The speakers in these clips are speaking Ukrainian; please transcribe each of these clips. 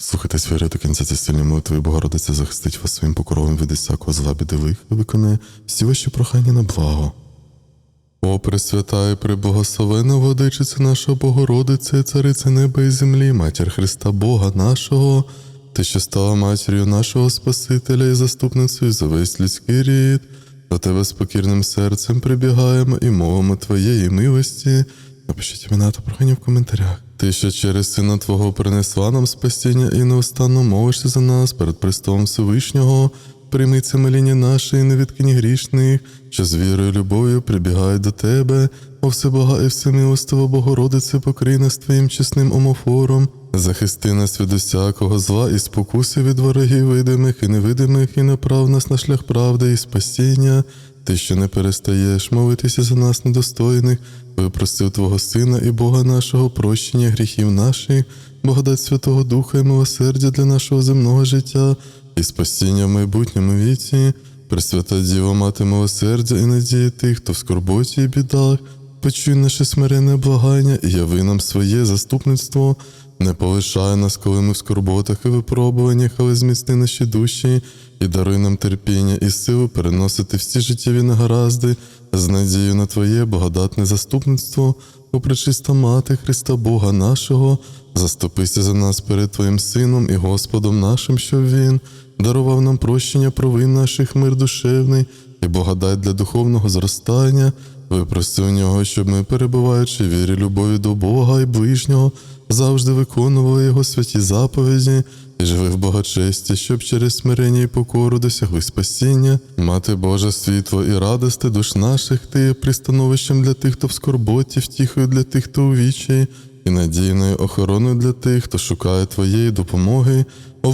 Слухайте свої до кінця ці молитви, Богородиця захистить вас своїм покровом від усякого зла біди лиха, виконає всі ваші прохання на благо. О, Пресвята і преблагословена водичиця наша Богородиця, Цариця неба і землі, Матір Христа Бога нашого, Ти, що стала матір'ю нашого Спасителя і заступницею за весь людський рід, до тебе з покірним серцем прибігаємо і мовимо Твоєї милості. Напишіть імена та прохання в коментарях. Ти, що через Сина Твого принесла нам спасіння і неустанно молишся за нас перед Престолом Всевишнього, прийми це моління наше і не відкинь грішних, що з вірою і любов'ю прибігають до Тебе, о всебога і всемилостива Богородице, покрий нас Твоїм чесним омофором, захисти нас від усякого зла і спокуси від ворогів видимих і невидимих, і направ нас на шлях правди і спасіння. Ти, що не перестаєш молитися за нас недостойних, випросив Твого Сина і Бога нашого прощення гріхів наших, благодать Святого Духа і милосердя для нашого земного життя і спасіння в майбутньому віці, Пресвята Діва, мати милосердя і надії тих, хто в скорботі і бідах, почуй наше смирене благання і яви нам своє заступництво. Не полишай нас, коли ми в скорботах і випробуваннях, але зміцни наші душі і даруй нам терпіння і силу переносити всі життєві негаразди з надією на Твоє благодатне заступництво, о пречиста мати Христа Бога нашого, заступися за нас перед Твоїм Сином і Господом нашим, щоб Він дарував нам прощення провин наших мир душевний і благодать для духовного зростання. Випроси у нього, щоб ми, перебуваючи в вірі любові до Бога і ближнього, завжди виконували Його святі заповіді і жили в благочесті, щоб через смирення і покору досягли спасіння. Мати Божа, світло і радости душ наших, ти є пристановищем для тих, хто в скорботі, втіхою для тих, хто у вічі, і надійною охороною для тих, хто шукає Твоєї допомоги. О,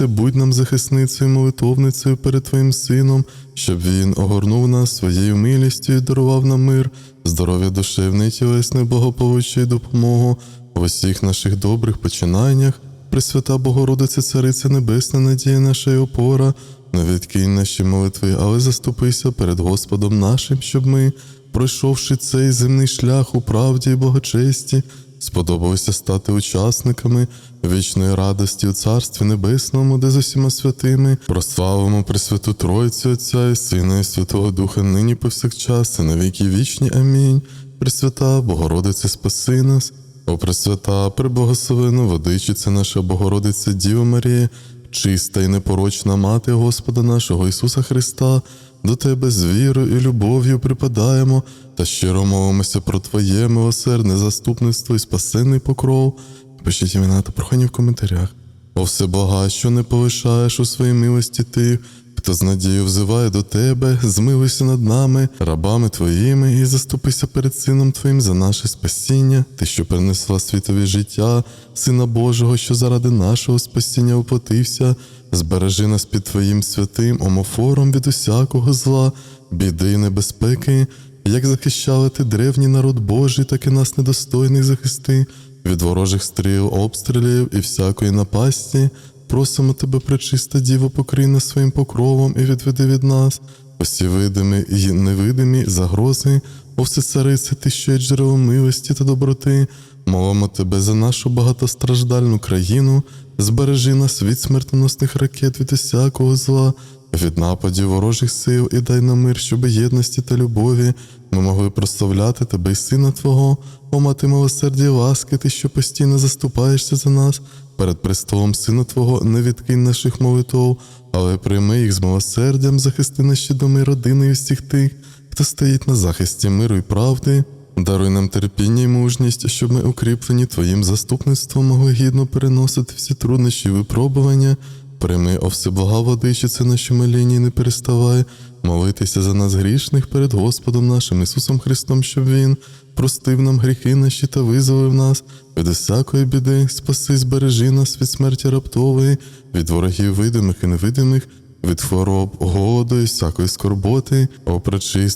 будь нам захисницею, молитовницею перед Твоїм Сином, щоб Він огорнув нас своєю милістю і дарував нам мир, здоров'я душевне і тілесне, благополуччя і допомогу в усіх наших добрих починаннях. Пресвята Богородиця, Цариця Небесна, надія наша і опора, не відкинь наші молитви, але заступися перед Господом нашим, щоб ми, пройшовши цей земний шлях у правді і благочесті, сподобалося стати учасниками вічної радості у Царстві Небесному, де з усіма святими прославимо Пресвяту Тройцю Отця і Сина і Святого Духа нині повсякчас, і на віки вічні. Амінь. Пресвята, Богородице, спаси нас. О Пресвята, преблагословена водичиця наша Богородиця Діва Марія, чиста і непорочна мати Господа нашого Ісуса Христа, до Тебе з вірою і любов'ю припадаємо та щиро молимося про Твоє милосердне заступництво і спасенний покров. Пишіть імена та прохання в коментарях. О всебога, що не полишаєш у своїй милості тих, хто з надією взиває до тебе, змилуйся над нами, рабами твоїми, і заступися перед Сином Твоїм за наше спасіння, ти, що принесла світові життя, Сина Божого, що заради нашого спасіння оплатився, збережи нас під Твоїм святим омофором від усякого зла, біди і небезпеки, як захищали ти древній народ Божий, так і нас недостойних захисти, від ворожих стріл, обстрілів і всякої напасті. Просимо тебе, пречиста Діво, покрий нас своїм покровом і відведи від нас. Усі видимі і невидимі загрози, о все царице, ти є джерело милості та доброти, молимо тебе за нашу багатостраждальну країну, збережи нас від смертоносних ракет, від усякого зла, від нападів ворожих сил і дай нам мир, щоб єдності та любові ми могли прославляти тебе і Сина Твого, о мати милосердя ласки, ти, що постійно заступаєшся за нас. Перед престолом Сина Твого не відкинь наших молитв, але прийми їх з милосердям, захисти наші доми, родини і всіх тих, хто стоїть на захисті миру і правди. Даруй нам терпіння і мужність, щоб ми, укріплені Твоїм заступництвом, могли гідно переносити всі труднощі і випробування. Прийми, о всеблага водичице наші моління і не переставай, молитися за нас грішних перед Господом нашим Ісусом Христом, щоб Він простив нам гріхи наші та визволив нас від усякої біди, спаси, збережи нас від смерті раптової, від ворогів видимих і невидимих, від хвороб, голоду і всякої скорботи, о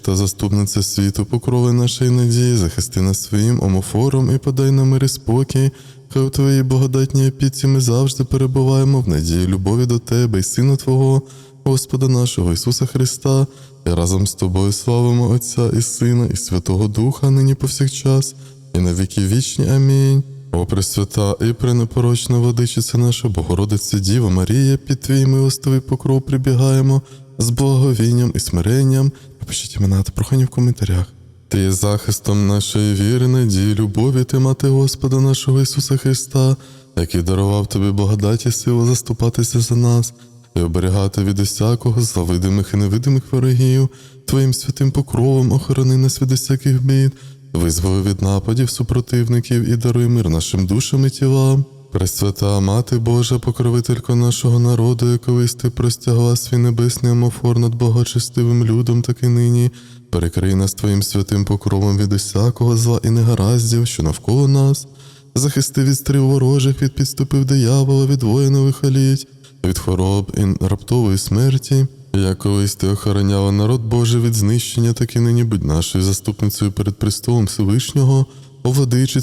заступниця світу, покрови нашої надії, захисти нас своїм омофором і подай нам мир і спокій. Хай у твоїй благодатній опіці ми завжди перебуваємо в надії любові до Тебе і Сина Твого, Господа нашого Ісуса Христа, і разом з тобою славимо Отця і Сина, і Святого Духа, нині повсякчас, і на віки вічні. Амінь. О Пресвята і пренепорочна водичиця наша, Богородиця Діва Марія, під твій милостивий покров прибігаємо з благовінням і смиренням. Напишіть імена та прохання в коментарях. Ти є захистом нашої віри, надії, любові, ти мати Господа нашого Ісуса Христа, який дарував тобі благодаті силу заступатися за нас і оберігати від усякого зла видимих і невидимих ворогів, Твоїм святим покровом охорони нас від усяких бід, визволи від нападів супротивників і даруй мир нашим душам і тілам. Пресвята Мати Божа, покровителько нашого народу, як колись ти простягла свій небесний амофор над благочестивим людом, так і нині. Перекрий нас твоїм святим покровом від усякого зла і негараздів, що навколо нас. Захисти від стріл ворожих, від підступів диявола, від воїнових оліть, від хвороб і раптової смерті. Як колись ти охороняла народ Божий від знищення, так і нині будь нашою заступницею перед престолом Всевишнього, о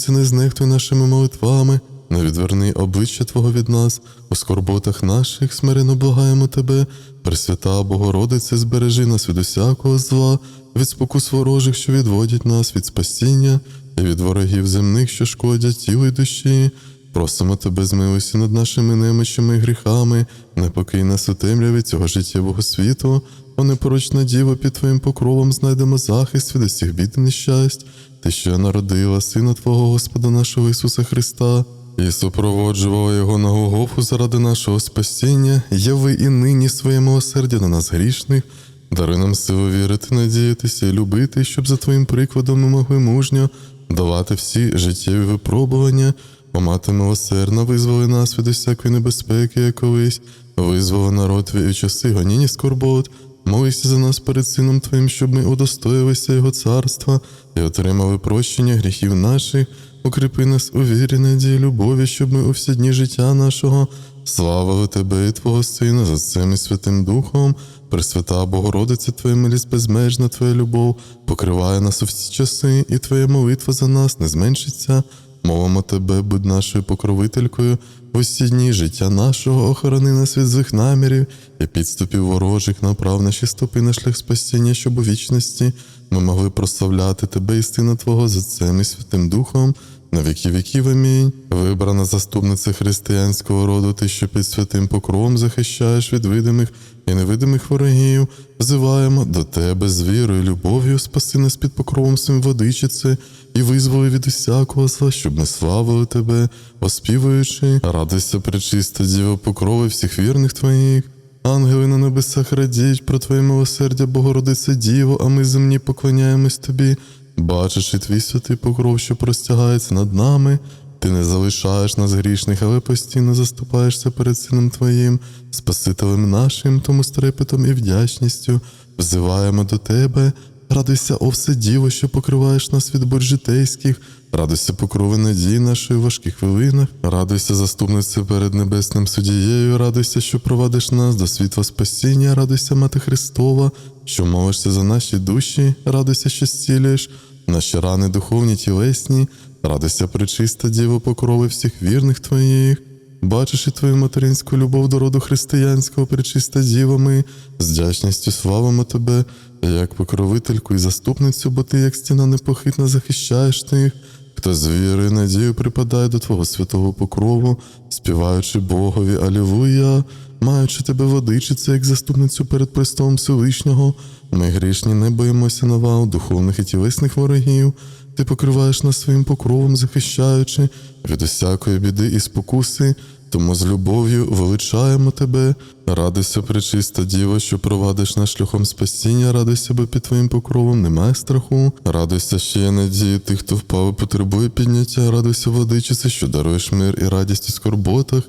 не знехтуй нашими молитвами, не відверни обличчя Твого від нас, у скорботах наших смирено благаємо Тебе, Пресвята Богородице, збережи нас від усякого зла, від спокус ворожих, що відводять нас від спасіння, і від ворогів земних, що шкодять тілу й душі. Просимо тебе змилуйся над нашими немичами і гріхами, не покинь нас у темряві цього життєвого світу, о непорочна діво, під твоїм покровом знайдемо захист від усіх бід і нещасть, ти що народила Сина Твого Господа нашого Ісуса Христа, і супроводжувала Його на Голгофу заради нашого спасіння, яви і нині своє милосердя на нас грішних, даруй нам силу вірити, надіятися любити, щоб за Твоїм прикладом ми могли мужньо давати всі життєві випробування. О мати милосердна, визволи нас від усякої небезпеки, як колись, визволи народ у часи гонінь і скорбот, молися за нас перед Сином Твоїм, щоб ми удостоїлися Його царства і отримали прощення гріхів наших, укріпи нас у вірі, надії, любові, щоб ми у всі дні життя нашого славили Тебе і Твого Сина за цим і Святим Духом, Пресвята Богородиця, Твоя милість безмежна, Твоя любов, покриває нас у всі часи, і Твоя молитва за нас не зменшиться. Мовимо тебе, будь нашою покровителькою, в усі дні життя нашого, охорони нас від злих намірів і підступів ворожих, направ наші стопи на шлях спасіння, щоб у вічності ми могли прославляти тебе і Сина Твого за Отцем і Святим Духом. На віки віків амінь. Вибрана заступниця християнського роду, ти, що під святим покровом захищаєш від видимих і невидимих ворогів, взиваємо до тебе з вірою, любов'ю, спаси нас під покровом своїм водичиці і визволи від усякого зла, щоб ми славили тебе, оспівуючи, радуйся, пречиста діва, покрови всіх вірних твоїх. Ангели на небесах радіють про Твоє милосердя, Богородице Діво, а ми земні поклоняємось Тобі, бачачи твій святий покров, що простягається над нами. Ти не залишаєш нас грішних, але постійно заступаєшся перед Сином Твоїм, Спасителем нашим, тому з трепетом і вдячністю взиваємо до Тебе. Радуйся, о все діво, що покриваєш нас від бурь житейських, радуйся, покрови надії нашої важких хвилинах, радуйся, заступниця перед небесним судією, радуйся, що провадиш нас до світла спасіння, радуйся, Мати Христова, що молишся за наші душі, радуйся, що зцілюєш наші рани духовні тілесні, радуйся, пречиста Діво, покрови всіх вірних Твоїх. Бачиш і твою материнську любов до роду християнського, пречиста діва, ми з вдячністю славимо тебе, як покровительку і заступницю, бо ти, як стіна непохитна, захищаєш тих, хто з вірою і надією припадає до Твого святого покрову, співаючи Богові Алілуя, маючи тебе водичиця, як заступницю перед престолом Всевишнього, ми грішні не боїмося навал духовних і тілесних ворогів. Ти покриваєш нас своїм покровом, захищаючи від усякої біди і спокуси, тому з любов'ю величаємо тебе. Радуйся, пречиста діва, що провадиш нас шляхом спасіння, радуйся, бо під твоїм покровом немає страху. Радуйся, що є надії тих, хто впав і потребує підняття, радуйся, владичице, що даруєш мир і радість у скорботах.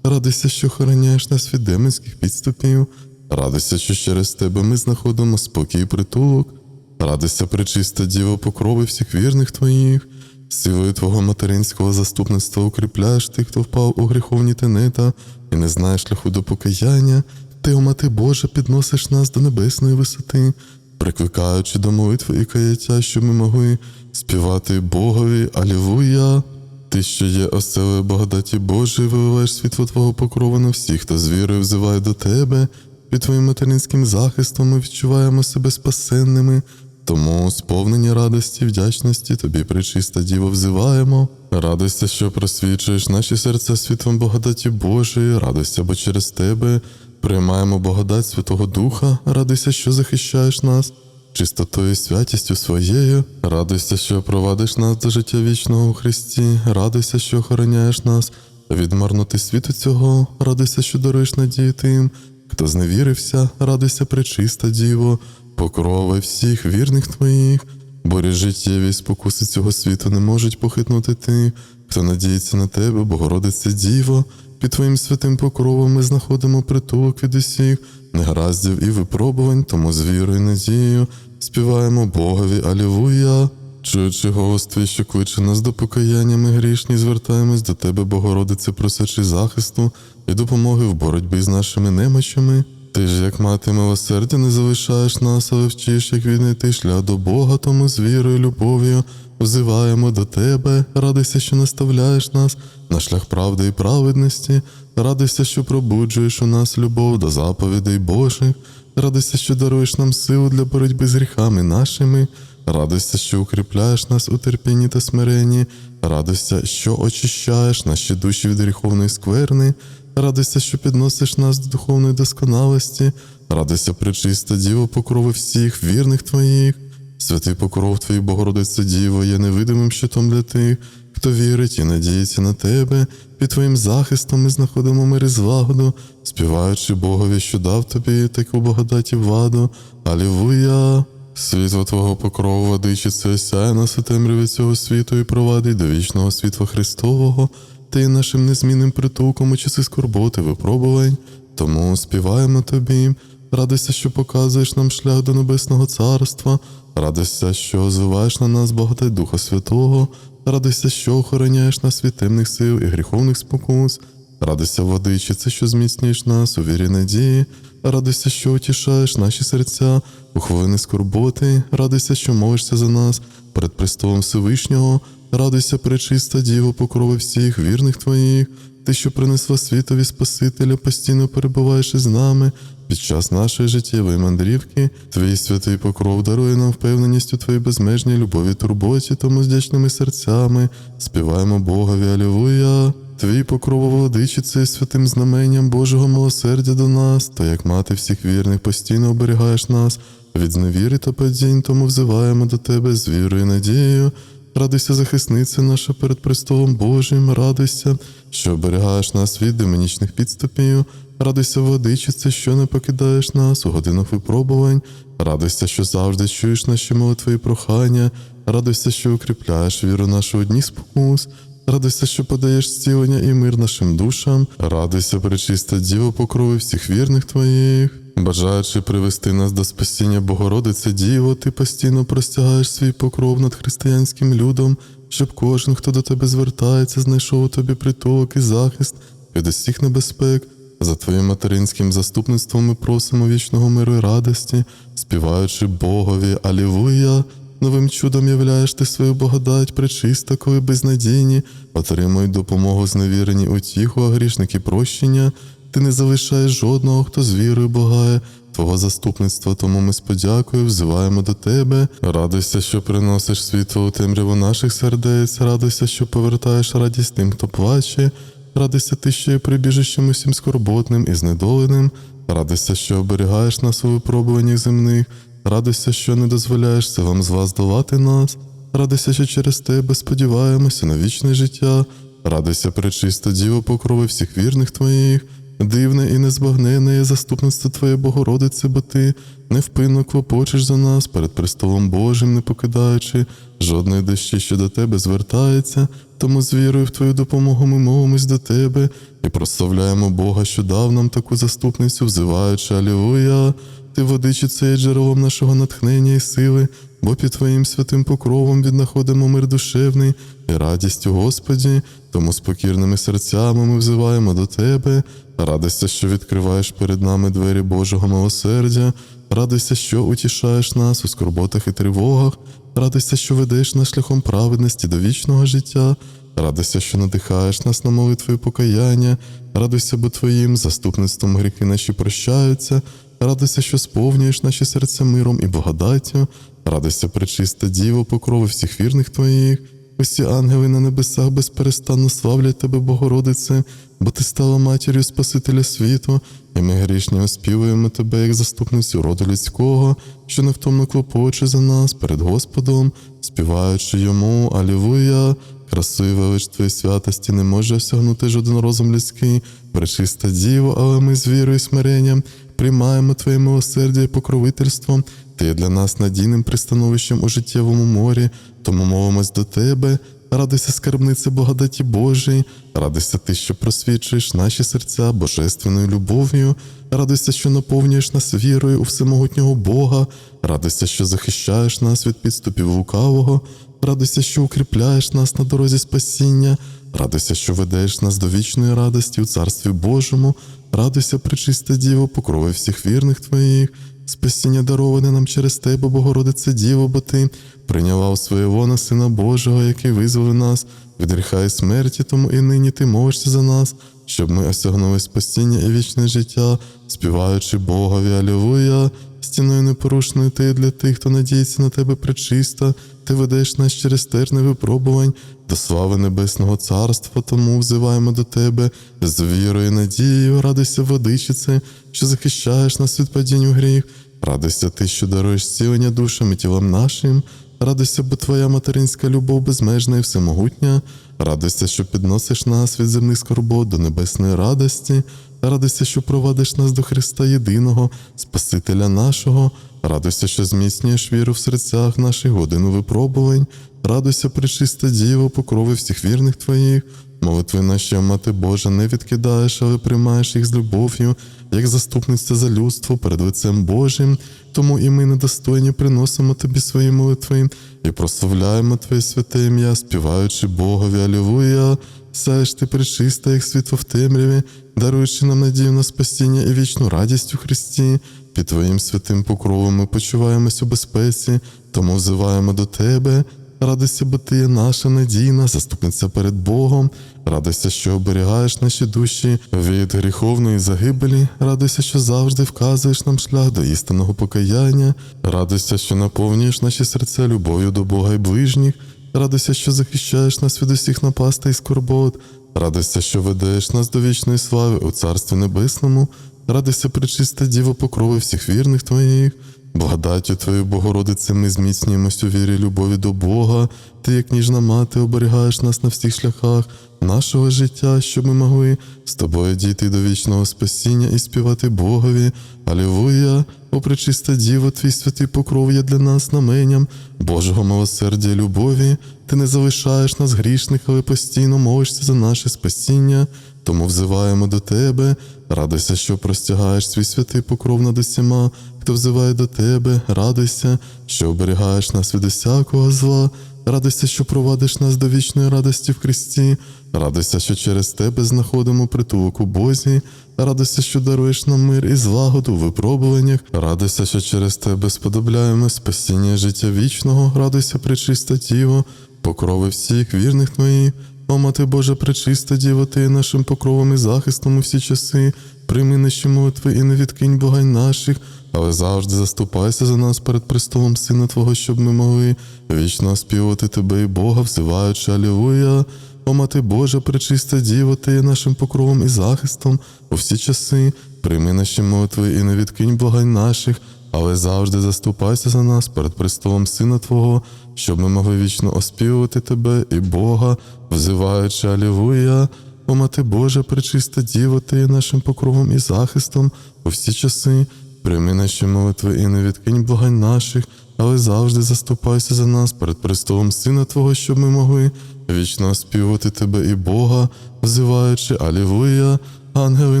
Радуйся, що охороняєш нас від демонських підступів. Радуйся, що через тебе ми знаходимо спокій і притулок. Радуйся, пречиста діво, покрови всіх вірних твоїх, силою Твого материнського заступництва укріпляєш тих, хто впав у гріховні тенета і не знає шляху до покаяння. Ти, о мати Божа, підносиш нас до небесної висоти, прикликаючи до молитви і каяття, щоб ми могли співати Богові Алілуя. Ти, що є оселою благодаті Божої, виливаєш світло Твого покрову на всіх, хто з вірою взиває до Тебе. Під Твоїм материнським захистом ми відчуваємо себе спасенними. Тому, сповнені радості, вдячності, тобі, причиста діво, взиваємо. Радуйся, що просвічуєш наші серця світлом благодаті Божої, радуйся, бо через тебе приймаємо благодать Святого Духа, радуйся, що захищаєш нас. Чистотою святістю своєю, радуйся, що провадиш нас до життя вічного у Христі, радуйся, що охороняєш нас від марноти світу цього, радуйся, що даруєш надію тим, хто зневірився, радуйся, пречиста діво, покрови всіх вірних твоїх, борі життєві спокуси цього світу не можуть похитнути тих, хто надіється на тебе, Богородице Діво, під твоїм святим покровом ми знаходимо притулок від усіх, негараздів і випробувань, тому з вірою і надією співаємо Богові Алілуя. Чуючи голос твій, що кличе нас до покаяння, ми грішні, звертаємось до тебе, Богородице, просячи захисту і допомоги в боротьбі з нашими немочами. Ти ж, як мати милосердя, не залишаєш нас, але вчиш, як віднайти шлях до Бога, тому з вірою, любов'ю взиваємо до тебе, радуйся, що наставляєш нас на шлях правди і праведності, радуйся, що пробуджуєш у нас любов до заповідей Божих, радуйся, що даруєш нам силу для боротьби з гріхами нашими. Радуйся, що укріпляєш нас у терпінні та смиренні, радуйся, що очищаєш наші душі від гріховної скверни, радуйся, що підносиш нас до духовної досконалості, радуйся, пречиста Діво, покрови всіх вірних твоїх. Святий покров Твій, Богородице Діво, є невидимим щитом для тих, хто вірить і надіється на тебе. Під Твоїм захистом ми знаходимо мир і злагоду, співаючи Богові, що дав тобі таку благодаті владу. Алілуя! Світло Твого покрову водичице осяє нас у темряві цього світу і провадить до вічного світла Христового, ти є нашим незмінним притулком у часи скорботи, випробувань. Тому співаємо тобі, радуйся, що показуєш нам шлях до Небесного Царства, радуйся, що озиваєш на нас благодать Духа Святого, радуйся, що охороняєш нас від темних сил і гріховних спокус. Радуйся, владичице, що зміцнюєш нас у вірі надії, радуйся, що утішаєш наші серця. У хвилини скорботи, радуйся, що молишся за нас. Перед престолом Всевишнього, радуйся, пречиста Діво, покрови всіх вірних твоїх, ти, що принесла світові Спасителя, постійно перебуваєш із нами. Під час нашої життєвої мандрівки, твій святий покров дарує нам впевненість у твоїй безмежній любові, турботі, тому з дячними серцями. Співаємо Богові, Алілуя. Твій покров, владичице, святим знаменням Божого милосердя до нас, то як мати всіх вірних постійно оберігаєш нас від зневіри та падінь, тому взиваємо до тебе з вірою і надією. Радуйся, захисниця наша перед престолом Божим, радуйся, що оберігаєш нас від демонічних підступів, радуйся, владичице, що не покидаєш нас у годинах випробувань, радуйся, що завжди чуєш наші молитви і прохання, радуйся, що укріпляєш віру нашу у дні спокус. Радуйся, що подаєш зцілення і мир нашим душам, радуйся, пречиста Діво, покрови всіх вірних твоїх. Бажаючи привести нас до спасіння Богородице Діво, ти постійно простягаєш свій покров над християнським людом, щоб кожен, хто до тебе звертається, знайшов у тобі притулок і захист від усіх небезпек. За твоїм материнським заступництвом ми просимо вічного миру і радості, співаючи Богові, Алілуя. Новим чудом являєш ти свою благодать, пречиста, коли безнадійні, отримують допомогу зневірені утіху, а грішники прощення. Ти не залишаєш жодного, хто з вірою благає, Твого заступництва, тому ми з подякою взиваємо до тебе. Радуйся, що приносиш світло у темряву наших сердець, радуйся, що повертаєш радість тим, хто плаче. Радуйся ти, що є прибіжищем усім скорботним і знедоленим. Радуйся, що оберігаєш нас у випробуваннях земних. Радуйся, що не дозволяєш силам з вас долати нас. Радуйся, що через тебе сподіваємося на вічне життя. Радуйся, пречиста Діво, покрови всіх вірних твоїх. Дивне і незбагнене є заступництво Твоє Богородице, бо ти невпинно клопочеш за нас перед престолом Божим, не покидаючи жодної дощі, що до тебе звертається, тому з вірою в Твою допомогу ми мовимось до Тебе і прославляємо Бога, що дав нам таку заступницю, взиваючи Алілуя. Ти водичице є джерелом нашого натхнення і сили, бо під Твоїм святим покровом віднаходимо мир душевний і радість у Господі, тому з покірними серцями ми взиваємо до Тебе. Радуйся, що відкриваєш перед нами двері Божого милосердя, радуйся, що утішаєш нас у скорботах і тривогах, радуйся, що ведеш нас шляхом праведності до вічного життя, радуйся, що надихаєш нас на молитви і покаяння, радуйся, бо Твоїм заступництвом гріхи наші прощаються, радуйся, що сповнюєш наші серця миром і благодаттю, радуйся, пречиста Діво, покрови всіх вірних твоїх. Усі ангели на небесах безперестанно славлять тебе, Богородице, бо ти стала матір'ю Спасителя світу, і ми грішні оспівуємо тебе як заступницю роду людського, що невтомно клопоче за нас перед Господом, співаючи йому Алілуя. Красу і велич твоєї святості не може осягнути жоден розум людський, пречиста діво, але ми з вірою і смиренням приймаємо Твоє милосердя і покровительство. Ти для нас надійним пристановищем у життєвому морі, тому мовимось до Тебе. Радуйся, скарбнице благодаті Божої, радуйся ти, що просвічуєш наші серця божественною любов'ю, радуйся, що наповнюєш нас вірою у всемогутнього Бога, радуйся, що захищаєш нас від підступів лукавого, радуйся, що укріпляєш нас на дорозі спасіння, радуйся, що ведеш нас до вічної радості у Царстві Божому, радуйся, пречиста Діво, покрови всіх вірних Твоїх. Спасіння дароване нам через Тебе, Богородице Діво, бо Ти прийняла у своє вона Сина Божого, який визволив нас. Від гріха і смерті, тому і нині Ти молишся за нас, щоб ми осягнули спасіння і вічне життя, співаючи Богові Алілуя, стіною непорушною ти для тих, хто надіється на тебе пречиста, ти ведеш нас через терни випробувань до слави Небесного Царства, тому взиваємо до тебе з вірою надією, радуйся, водичице, що захищаєш нас від падінь у гріх, радуйся ти, що даруєш зцілення душам і тілам нашим. Радуйся, бо твоя материнська любов безмежна і всемогутня. Радуйся, що підносиш нас від земних скорбот до небесної радості. Радуйся, що провадиш нас до Христа єдиного, Спасителя нашого. Радуйся, що зміцнюєш віру в серцях наших годину випробувань. Радуйся, пречиста Діво, покрови всіх вірних твоїх. Молитви наші, Мати Божа, не відкидаєш, але приймаєш їх з любов'ю, як заступниця за людство перед лицем Божим. Тому і ми недостойні приносимо тобі свої молитви і прославляємо Твоє святе ім'я, співаючи Богові Алілуя. Сяєш ти пречиста, як світло в темряві, даруючи нам надію на спасіння і вічну радість у Христі. Під Твоїм святим покровом ми почуваємось у безпеці, тому взиваємо до Тебе. Радуйся, бо ти є наша надійна, заступниця перед Богом. Радуйся, що оберігаєш наші душі від гріховної загибелі. Радуйся, що завжди вказуєш нам шлях до істинного покаяння. Радуйся, що наповнюєш наші серця любов'ю до Бога і ближніх. Радуйся, що захищаєш нас від усіх напастей і скорбот. Радуйся, що ведеш нас до вічної слави у Царстві Небесному. Радуйся, причиста Діво, покрови всіх вірних Твоїх. Благодаттю Твою, Богородице, ми зміцнюємось у вірі любові до Бога. Ти, як ніжна мати, оберігаєш нас на всіх шляхах нашого життя, щоб ми могли з тобою дійти до вічного спасіння і співати Богові. Алілуя! О, пречиста Діво, твій святий покров є для нас знаменням Божого милосердя і любові. Ти не залишаєш нас грішних, але постійно молишся за наше спасіння. Тому взиваємо до тебе. Радуйся, що простягаєш свій святий покров над усіма, хто взиває до тебе, радуйся, що оберігаєш нас від усякого зла. Радуйся, що провадиш нас до вічної радості в Христі. Радуйся, що через тебе знаходимо притулок у Бозі. Радуйся, що даруєш нам мир і злагоду в випробуваннях. Радуйся, що через тебе сподобляємо спасіння життя вічного. Радуйся, пречиста Діво, покрови всіх вірних твоїх. О, мати Божа, пречиста Діво, ти нашим покровом і захистом у всі часи. Прийми наші молитви і не відкинь богань наших, але завжди заступайся за нас перед престолом Сина Твого, щоб ми могли вічно оспівувати Тебе і Бога, взиваючи Алілуя. О, мати Божа, пречиста Діво, ти є нашим покровом і захистом у всі часи. Прийми наші молитви і не відкинь благань наших, але завжди заступайся за нас перед престолом Сина Твого, щоб ми могли вічно оспівувати Тебе і Бога, взиваючи Алілуя. О, мати Божа, пречиста Діво, ти є нашим покровом і захистом у всі часи. Прийми наші молитви і не відкинь благань наших, але завжди заступайся за нас перед престолом Сина Твого, щоб ми могли вічно оспівувати Тебе і Бога, взиваючи Алілуя. Ангели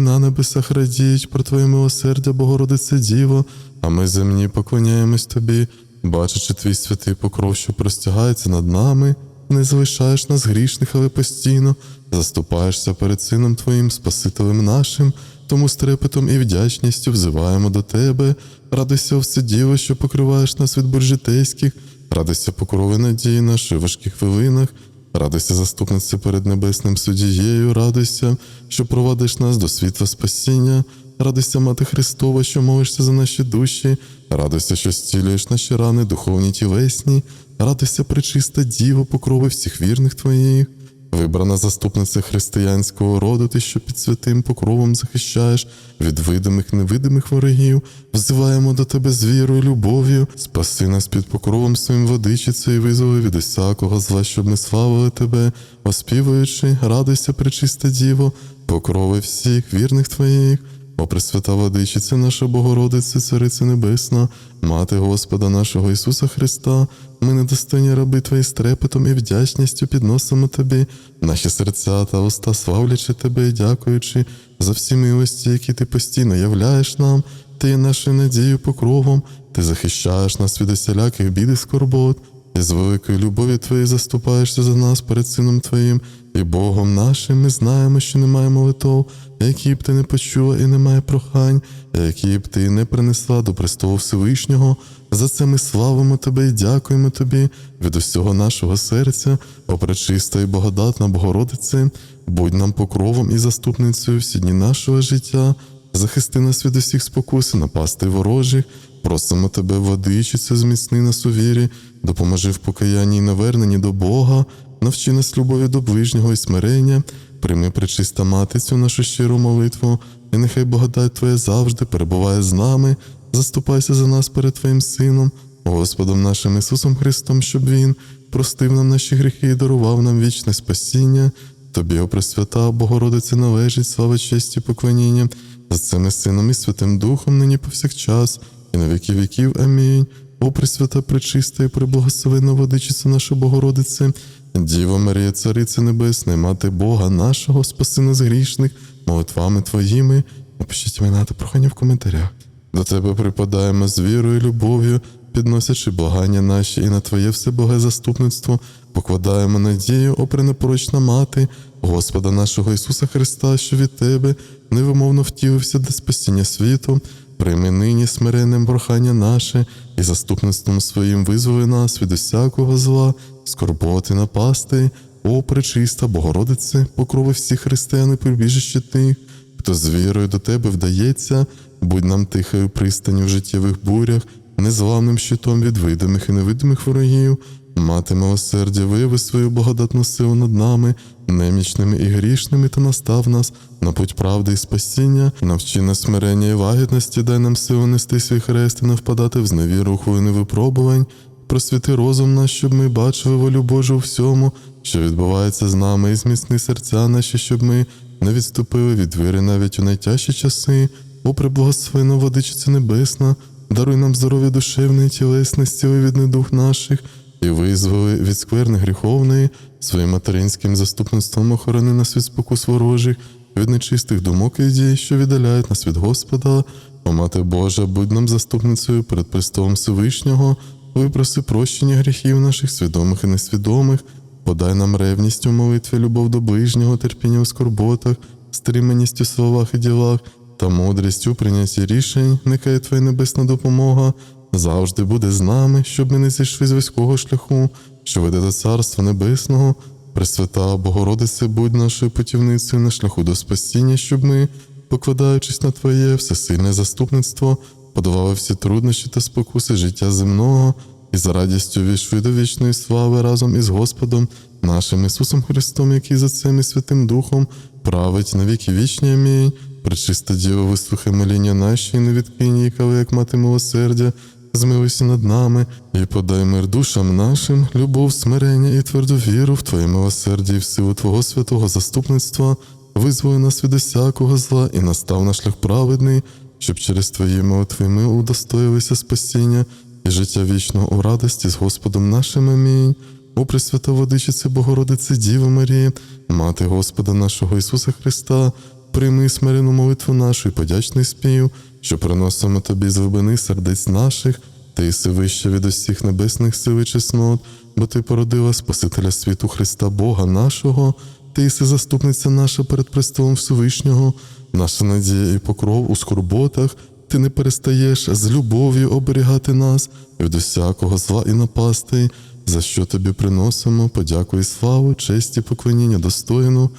на небесах радіють про Твоє милосердя, Богородице Діво, а ми земні поклоняємось Тобі, бачачи твій святий покров, що простягається над нами, не залишаєш нас грішних, але постійно заступаєшся перед Сином Твоїм, Спасителем нашим, тому з трепетом і вдячністю взиваємо до Тебе. Радуйся, все Діво, що покриваєш нас від буржитейських, радуйся покрови надії нашої важких хвилинах. Радуйся, заступниця перед небесним судією, радуйся, що провадиш нас до світла спасіння. Радуйся, Мати Христова, що молишся за наші душі. Радуйся, що зцілюєш наші рани, духовні тілесні. Радуйся, пречиста Діво, покрови всіх вірних Твоїх. Вибрана заступниця християнського роду, ти, що під святим покровом захищаєш від видимих невидимих ворогів, взиваємо до тебе з вірою, любов'ю, спаси нас під покровом своїм водичицею і визволи від усякого зла, щоб ми славили тебе, оспівуючи, радуйся, пречиста Діво, покрови всіх вірних твоїх. О Пресвята Владичиця наша Богородиця, Цариця Небесна, Мати Господа нашого Ісуса Христа, ми недостойні раби Твої з трепетом і вдячністю підносимо Тобі, наші серця та уста славлячи Тебе і дякуючи за всі милості, які Ти постійно являєш нам, Ти є нашою надією покровом, Ти захищаєш нас від усіляких бід і скорбот, і з великої любові Твоєї заступаєшся за нас перед Сином Твоїм і Богом нашим. Ми знаємо, що немає молитов, які б ти не почула і немає прохань, які б ти не принесла до престолу Всевишнього. За це ми славимо Тебе і дякуємо Тобі від усього нашого серця, о пречиста і благодатна Богородице, будь нам покровом і заступницею всі дні нашого життя, захисти нас від усіх спокус і напасти ворожих. Просимо тебе, владичиця, зміцни нас у вірі, допоможи в покаянні і наверненні до Бога, навчи нас любові до ближнього і смирення, прийми пречиста мати цю нашу щиру молитву, і нехай благодать Твоя завжди перебуває з нами, заступайся за нас перед Твоїм Сином, Господом нашим Ісусом Христом, щоб Він простив нам наші гріхи і дарував нам вічне спасіння. Тобі, о Пресвята, Богородице, належить слава честь і поклоніння, за цими Сином і Святим Духом, нині повсякчас, і на віки віків. Амінь. О Пресвята, пречиста і преблагословенна водичиця наша Богородице, Діва Марія, Цариця Небесна, Мати Бога нашого, спаси нас грішних, молитвами Твоїми. Напишіть імена та прохання в коментарях. До Тебе припадаємо з вірою і любов'ю, підносячи благання наші і на Твоє всебоге заступництво, покладаємо надію, о пренепорочна мати, Господа нашого Ісуса Христа, що від Тебе невимовно втілився для спасіння світу. Прийми нині смиренним прохання наше і заступництвом своїм визволи нас від усякого зла, скорботи, напасти, о пречиста Богородице, покрови всіх християн і прибіжище тих, хто з вірою до тебе вдається, будь нам тихою пристаню в життєвих бурях, незламним щитом від видимих і невидимих ворогів, мати милосердя, вияви свою благодатну силу над нами, немічними і грішними, та настав нас на путь правди і спасіння, навчи нас смирення і лагідності, дай нам силу нести свій хрест і не впадати в зневіру у хвилини випробувань. Просвіти розум наш, щоб ми бачили волю Божу у всьому, що відбувається з нами, і зміцни серця наші, щоб ми не відступили від віри навіть у найтяжчі часи. О, преблагословена водичиця небесна, даруй нам здоров'я душевне і тілесне, зціли від недух наших, і визволи від скверни гріховної, своїм материнським заступництвом охорони нас від спокус ворожих, від нечистих думок і дій, що віддаляють нас від Господа. О, Мати Божа, будь нам заступницею перед престолом Всевишнього, випроси прощення гріхів наших свідомих і несвідомих, подай нам ревність у молитві, любов до ближнього, терпіння у скорботах, стриманість у словах і ділах та мудрість у прийнятті рішень, нехай Твоя небесна допомога завжди буде з нами, щоб ми не зійшли з вузького шляху, що веде до Царства Небесного. Пресвята Богородице, будь нашою путівницею на шляху до спасіння, щоб ми, покладаючись на Твоє всесильне заступництво, подавали всі труднощі та спокуси життя земного і за радістю війшли до вічної слави разом із Господом, нашим Ісусом Христом, який за цим і Святим Духом править на віки вічні. Амінь. Пречиста Діво, вислухай моління наші, і не відкинь їх, як мати милосердя, змилуйся над нами і подай мир душам нашим, любов, смирення і тверду віру в Твоє милосердя і в силу Твого святого заступництва, визволи нас від усякого зла і настав на шлях праведний, щоб через Твої молитви ми удостоїлися спасіння і життя вічного у радості з Господом нашим. Амінь. О Пресвята Водичице Богородице Діва Марія, Мати Господа нашого Ісуса Христа, прийми смирену молитву нашу і подячний спів, що приносимо тобі з глибини сердець наших, ти єси вище від усіх небесних сил і чеснот, бо ти породила Спасителя світу Христа Бога нашого, ти єси заступниця наша перед престолом Всевишнього, наша надія і покров у скорботах. Ти не перестаєш з любов'ю оберігати нас від усякого зла і напасти, за що тобі приносимо подяку і славу, честь і поклоніння достойну.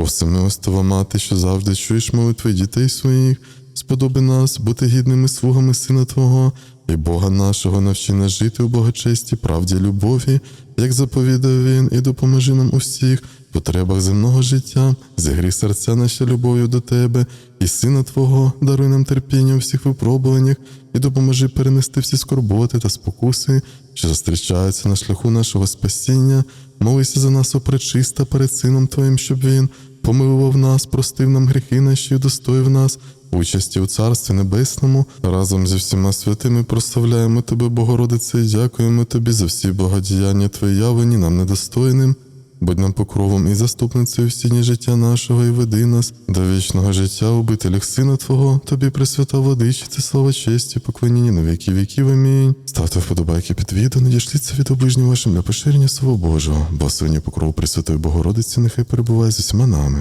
О всемилостива мати, що завжди чуєш молитви дітей своїх, сподоби нас бути гідними слугами Сина Твого і Бога нашого, навчи нас жити у Богочесті, правді, любові, як заповідав Він, і допоможи нам у всіх потребах земного життя, зігрій серця наші любов'ю до Тебе і Сина Твого, даруй нам терпіння у всіх випробуваннях і допоможи перенести всі скорботи та спокуси, що зустрічаються на шляху нашого спасіння. Молися за нас, опречиста перед Сином Твоїм, щоб Він помилував нас, простив нам гріхи наші, і достоїв нас. Участі у Царстві Небесному разом зі всіма святими прославляємо Тебе, Богородице, і дякуємо Тобі за всі благодіяння Твої явлені нам недостойним. Будь нам покровом і заступницею в стіні життя нашого, і веди нас до вічного життя обителях Сина Твого, Тобі присвята владичице, слава честі, поклоніння на віки віків. Амінь. Ставте вподобайки під відео, надішліться від оближніх вашим для поширення Слова Божого, бо сьогодні покров Пресвятої Богородиці нехай перебуває з усіма нами.